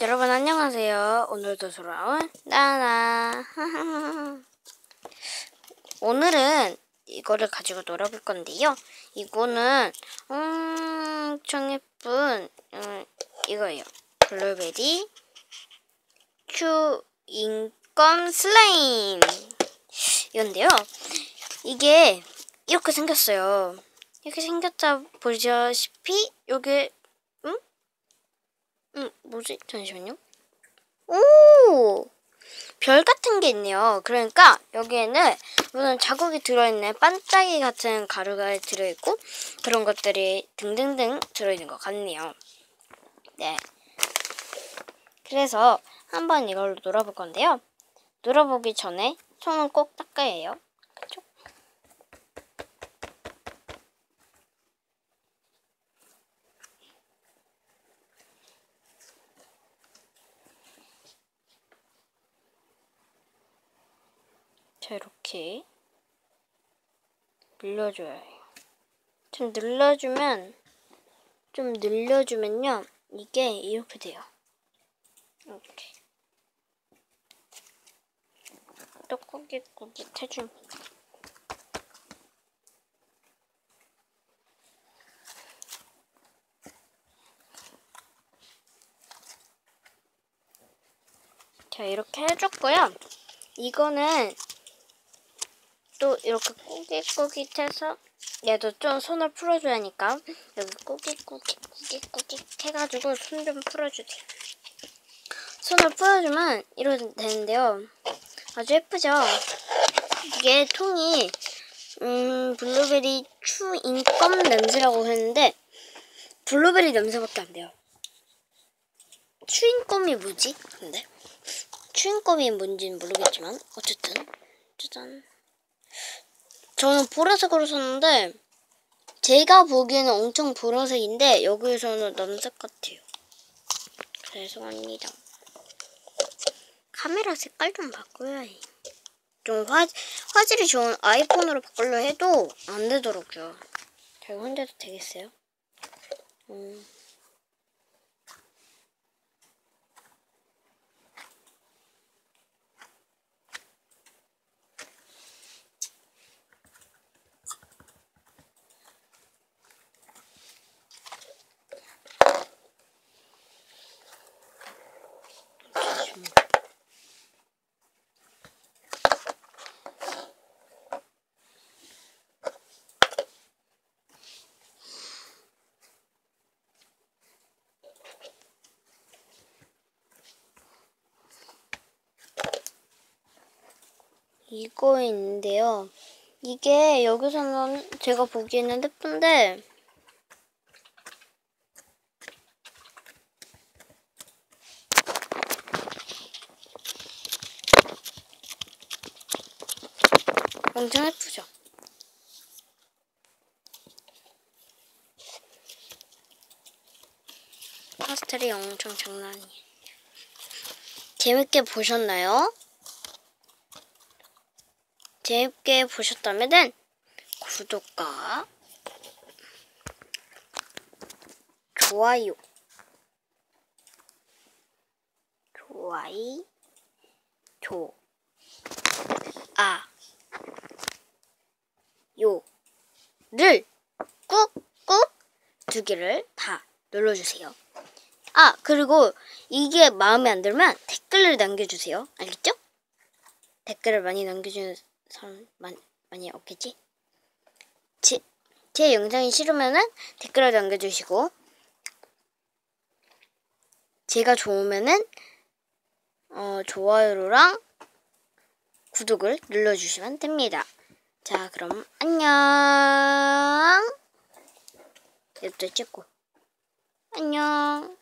여러분 안녕하세요. 오늘도 돌아온 나나. 오늘은 이거를 가지고 놀아볼 건데요. 이거는 엄청 예쁜 음, 이거예요. 블루베리 추인껌 슬라임. 이건데요. 이게 이렇게 생겼어요. 이렇게 생겼다 보시다시피 여기 응? 응 뭐지? 잠시만요. 오! 별 같은 게 있네요. 그러니까 여기에는 무슨 자국이 들어있는 반짝이 같은 가루가 들어있고 그런 것들이 등등등 들어있는 것 같네요. 네. 그래서 한번 이걸로 놀아볼 건데요. 놀아보기 전에 손은 꼭 닦아야 해요. 그쵸? 자, 이렇게 늘려줘야 해요. 좀 늘려주면, 좀 늘려주면요, 이게 이렇게 돼요. 이렇게. 또 꾸깃꾸깃 해줍니다. 자, 이렇게 해줬고요. 이거는 또 이렇게 꾸깃꾸깃해서 얘도 좀 손을 풀어줘야 하니까 여기 꾸깃꾸깃 꾸깃꾸깃 해가지고 손 좀 풀어주세요. 손을 풀어주면 이렇게 되는데요. 아주 예쁘죠? 이게 통이 음 블루베리 추인껌 냄새라고 했는데 블루베리 냄새밖에 안 돼요. 추인껌이 뭐지? 근데 추인껌이 뭔지는 모르겠지만 어쨌든 짜잔. 저는 보라색으로 샀는데 제가 보기에는 엄청 보라색인데 여기에서는 남색 같아요. 죄송합니다. 카메라 색깔 좀 바꿔야 해. 좀 화, 화질이 좋은 아이폰으로 바꾸려 해도 안 되더라고요. 제가 혼자도 되겠어요? 음. 이거 있는데요. 이게 여기서는 제가 보기에는 예쁜데 엄청 예쁘죠? 파스텔이 엄청 장난 아니에요. 재밌게 보셨나요? 재밌게 보셨다면 구독과 좋아요 좋아요 조 아, 요를 꾹꾹 두 개를 다 눌러주세요. 아, 그리고 이게 마음에 안 들면 댓글을 남겨주세요. 알겠죠? 댓글을 많이 남겨주는 사람 많이, 많이 없겠지? 제, 제 영상이 싫으면은 댓글을 남겨주시고 제가 좋으면은 어, 좋아요랑 구독을 눌러주시면 됩니다. 자, 그럼 안녕. 이것도 찍고 안녕.